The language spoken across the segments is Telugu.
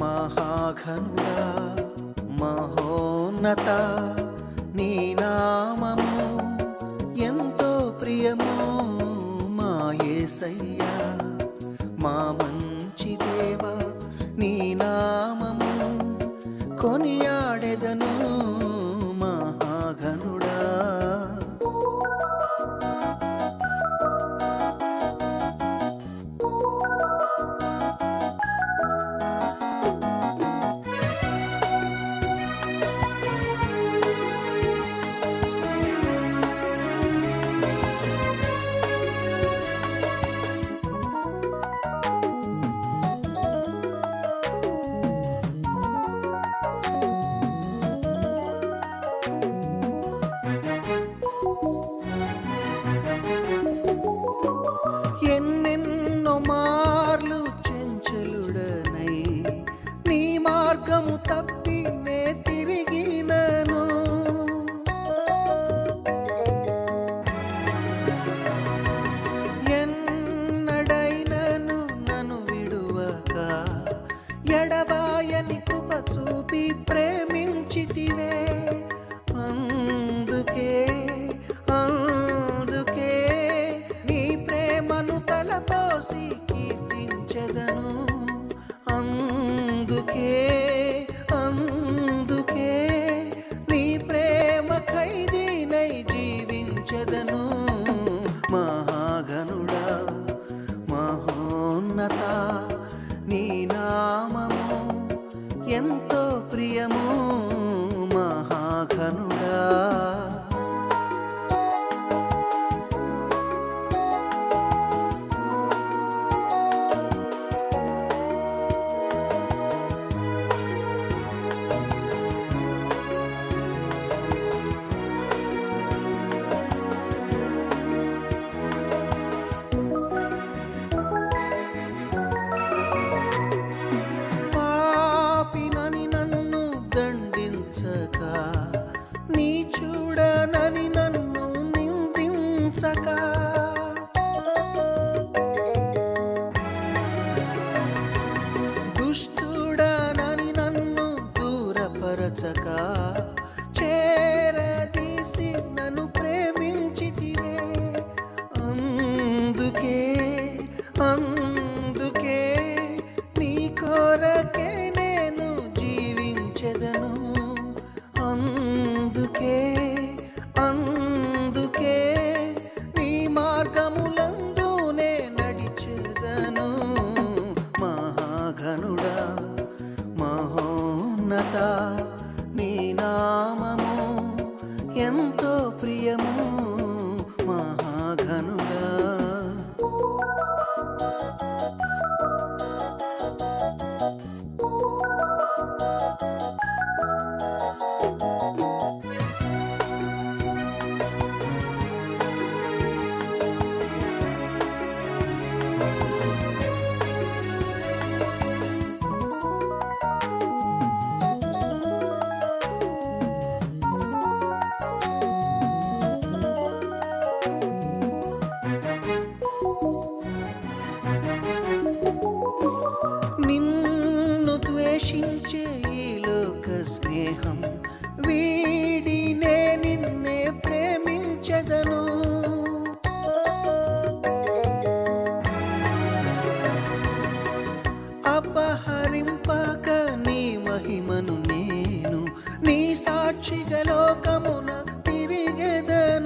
మహాఘనుడా మహోన్నత ನಡೆದಾಡೆದನು చూపి ప్రేమించితివే. అందుకే అందుకే నీ ప్రేమను తలపోసి కీర్తించదను. అందుకే అందుకే నీ ప్రేమ ఖైదీనై జీవించదను. మహాగనుడా మహోన్నత నీ నామము ఎంతో ప్రియము. చేరదీసి నన్ను ప్రేమించితివే అందుకే అందుకే నీ కొరకే నేను జీవించదను. స్నేహం వీడినే నిన్నే ప్రేమించదను. అపహరింపక నీ మహిమను నేను నీ సాక్షిగా లోకమున తిరిగెదను.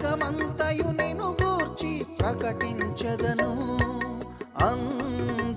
జగమంతయు నిను గూర్చి ప్రకటించదను. అందుకే